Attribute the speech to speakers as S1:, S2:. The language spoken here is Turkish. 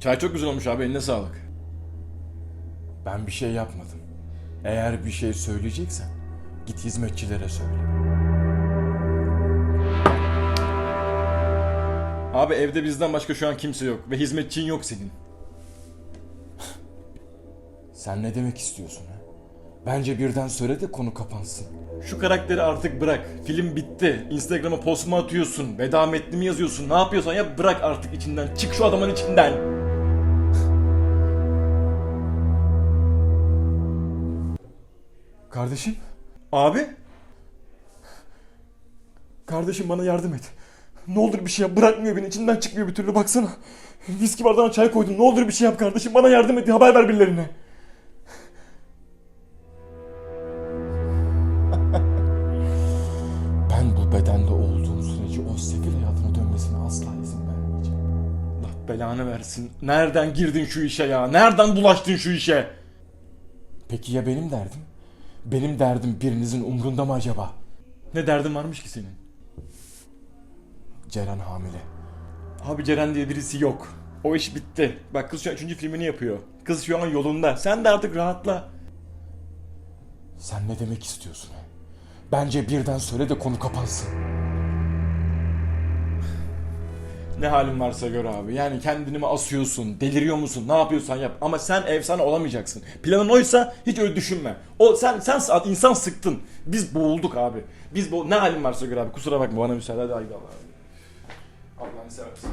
S1: Çay çok güzel olmuş abi eline sağlık.
S2: Ben bir şey yapmadım. Eğer bir şey söyleyeceksen git hizmetçilere söyle.
S1: Abi evde bizden başka şu an kimse yok ve hizmetçin yok senin.
S2: Sen ne demek istiyorsun ha? Bence birden söyle de konu kapansın.
S1: Şu karakteri artık bırak. Film bitti. Instagram'a post mu atıyorsun? Veda metni mi yazıyorsun? Ne yapıyorsan yap bırak artık içinden. Çık şu adamın içinden.
S2: Kardeşim,
S1: Abi?
S2: kardeşim bana yardım et. Ne olur bir şey yap. Bırakmıyor beni. içinden çıkmıyor bir türlü baksana. Viski bardağına çay koydum. Ne olur bir şey yap kardeşim. Bana yardım et. Haber ver birilerine. ben bu bedende olduğum sürece o sefil hayatına dönmesine asla izin vermeyeceğim.
S1: Allah belanı versin. Nereden girdin şu işe ya? Nereden bulaştın şu işe?
S2: Peki ya benim derdim? Benim derdim birinizin umrunda mı acaba?
S1: Ne derdin varmış ki senin?
S2: Ceren hamile.
S1: Abi Ceren diye birisi yok. O iş bitti. Bak kız şu an üçüncü filmini yapıyor. Kız şu an yolunda. Sen de artık rahatla.
S2: Sen ne demek istiyorsun? Bence birden söyle de konu kapansın.
S1: Ne halin varsa gör abi. Yani kendini mi asıyorsun, deliriyor musun, ne yapıyorsan yap. Ama sen efsane olamayacaksın. Planın oysa hiç öyle düşünme. O sen sen insan sıktın. Biz boğulduk abi. Biz bu ne halin varsa gör abi. Kusura bakma bana müsaade hadi haydi Allah. Allah'ını seversen.